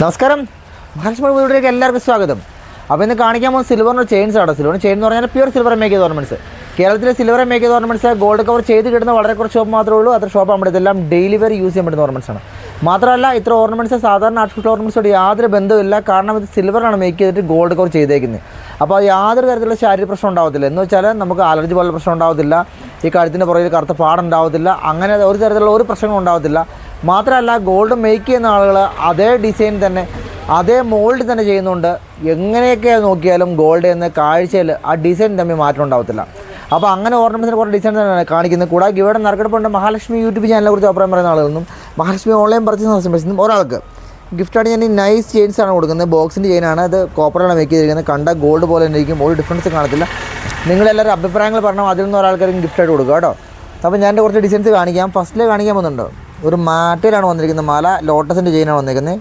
നമസ്കാരം. മഹാലക്ഷ്മി വീഡിയോയിലേക്ക് എല്ലാവർക്കും സ്വാഗതം. അപ്പോൾ ഇന്ന് കാണിക്കാൻ പോകുന്ന സിൽവറിന്റെ ചെയിൻസ് ആണ് സിൽവർ ചെയിൻ എന്ന് പറഞ്ഞാൽ പ്യുവർ സിൽവർ മേക്ക് ചെയ്ത ഓർണമെന്റ്സ് കേരളത്തിലെ സിൽവർ മേക്ക് ചെയ്ത ഓർണമെന്റ്സ് ഗോൾഡ് കവർ ചെയ്ത് കിട്ടുന്ന വളരെ കുറച്ച് ഷോപ്പ് മാത്രമേ ഉള്ളൂ. അത്ര ഷോപ്പ് നമ്മുടെ ഇതെല്ലാം ഡെയിലി യൂസ് ചെയ്യാൻ പറ്റുന്ന ഓർണമെന്റ്സ് ആണ്. മാത്രമല്ല ഇത്ര ഓർണമെന്റ്സ് സാധാരണ ആർട്ടിഫിഷ്യൽ ഓർണമെന്റ്സോട് യാതൊരു ബന്ധമില്ല കാരണം ഇത് സിൽവറാണ് മേക്ക് ചെയ്തിട്ട് ഗോൾഡ് കവർ ചെയ്തേക്കുന്നത്. അപ്പോൾ യാതൊരു തരത്തിലുള്ള ശാരീരിക പ്രശ്നം ഉണ്ടാവത്തില്ല. എന്ന് വെച്ചാൽ നമുക്ക് അലർജി പോലുള്ള പ്രശ്നം ഉണ്ടാവത്തില്ല. ഈ കഴുത്തിന്റെ പുറകിൽ കറുത്ത പാടുണ്ടാവത്തില്ല. അങ്ങനെ ഒരു തരത്തിലുള്ള ഒരു പ്രശ്നങ്ങളും ഉണ്ടാവത്തില്ല. മാത്രമല്ല ഗോൾഡ് മേക്ക് ചെയ്യുന്ന ആളുകൾ അതേ ഡിസൈൻ തന്നെ അതേ മോൾഡ് തന്നെ ചെയ്യുന്നുണ്ട്. എങ്ങനെയൊക്കെ നോക്കിയാലും ഗോൾഡ് എന്ന കാഴ്ചയിൽ ആ ഡിസൈൻ തമ്മിൽ മാറ്റം ഉണ്ടാവത്തില്ല. അപ്പോൾ അങ്ങനെ ഓർണമെന്റ്സിന് കുറേ ഡിസൈൻ തന്നെയാണ് കാണിക്കുന്നത്. കൂടാതെ ഇവിടെ നറുക്കെടുപ്പുണ്ട്. മഹാലക്ഷ്മി യൂട്യൂബ് ചാനലിനെ കുറിച്ച് അഭിപ്രായം പറയുന്ന ആളുകളൊന്നും മഹാലക്ഷ്മി ഓൺലൈൻ പർച്ചേസ് നടത്തുമ്പോഴത്തേക്കും ഒരാൾക്ക്. ഗിഫ്റ്റായിട്ട് ഞാൻ നൈസ് ചെയിൻസ് ആണ് കൊടുക്കുന്നത്. ബോക്സിന്റെ ചെയിനാണ് അത് കോപ്പറാണ് മേക്ക് ചെയ്തിരിക്കുന്നത്. കണ്ട ഗോൾഡ് പോലെ തന്നെ ഇരിക്കും. ഒരു ഡിഫറൻസ് കാണത്തില്ല. നിങ്ങളെല്ലാവരും അഭിപ്രായങ്ങൾ പറഞ്ഞാൽ അതിൽ നിന്ന് ഒരാൾക്കാരും ഗിഫ്റ്റായിട്ട് കൊടുക്കുക കേട്ടോ. അപ്പോൾ ഞാൻ കുറച്ച് ഡിസൈൻസ് കാണിക്കാം. ഫസ്റ്റിൽ കാണിക്കാൻ പോകുന്നുണ്ട്. ഒരു മാറ്റയിലാണ് വന്നിരിക്കുന്നത്. മാല ലോട്ടസിന്റെ ചെയിനാണ് വന്നിരിക്കുന്നത്.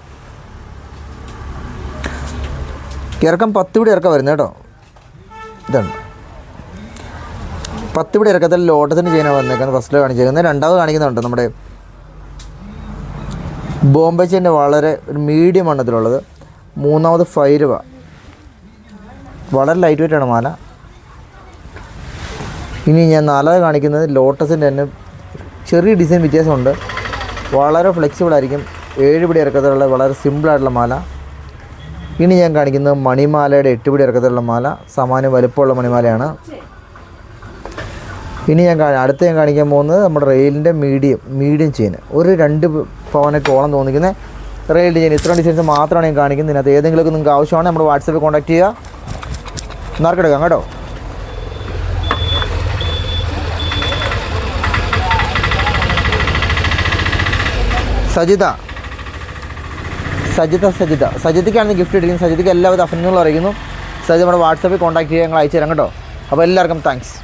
ഇറക്കം പത്ത് പിടി ഇറക്കം വരുന്നത് കേട്ടോ. ഇതാണ്. പത്ത് പിടി ഇറക്കത്തിൽ ലോട്ടസിന്റെ ചെയിനാണ് വന്നേക്കുന്നത് ഫസ്റ്റിൽ കാണിച്ചേക്കുന്നത് രണ്ടാമത് കാണിക്കുന്നുണ്ട് നമ്മുടെ ബോംബെ ചെയിന്റെ വളരെ ഒരു മീഡിയം എണ്ണത്തിലുള്ളത് മൂന്നാമത് ഫൈരുവ വളരെ ലൈറ്റ് വെയിറ്റ് ആണ് മാല. ഇനി ഞാൻ നാലാമത് കാണിക്കുന്നത് ലോട്ടസിന്റെ തന്നെ ചെറിയ ഡിസൈൻ വ്യത്യാസമുണ്ട്. വളരെ ഫ്ലെക്സിബിൾ ആയിരിക്കും. ഏഴ് പിടി ഇറക്കത്തിലുള്ള വളരെ സിമ്പിളായിട്ടുള്ള മാല. ഇനി ഞാൻ കാണിക്കുന്നത് മണിമാലയുടെ എട്ട് പിടി ഇറക്കത്തിലുള്ള മാല. സമാനം വലുപ്പമുള്ള മണിമാലയാണ്. ഇനി ഞാൻ കാണി അടുത്ത് ഞാൻ കാണിക്കാൻ പോകുന്നത് നമ്മുടെ റെയിലിന്റെ മീഡിയം മീഡിയം ചെയിൻ ഒരു രണ്ട് പവനൊക്കെ ഓളം തോന്നിക്കുന്ന റെയിലിന്റെ ചെയിൻ ഇത്രയും ഡിസൈൻസ് മാത്രമാണ് ഞാൻ കാണിക്കുന്നത്. ഇതിനകത്ത് ഏതെങ്കിലുമൊക്കെ നിങ്ങൾക്ക് ആവശ്യമാണ് നമ്മുടെ വാട്സപ്പിൽ കോൺടാക്ട് ചെയ്യുക. നറുക്കെടുക്കാം കേട്ടോ. സജിത. സജിത സജിത. സജിതയ്ക്കാണ് ഗിഫ്റ്റ് ഇട്ടിരിക്കുന്നത്. സജിതയ്ക്ക് എല്ലാവിധ അഭിനന്ദനങ്ങളും അറിയിക്കുന്നു സജിത നമ്മുടെ വാട്സാപ്പിൽ കോൺടാക്ട് ചെയ്യാൻ ഞങ്ങൾ അയച്ചു തരാം കേട്ടോ. അപ്പോൾ എല്ലാവർക്കും താങ്ക്സ്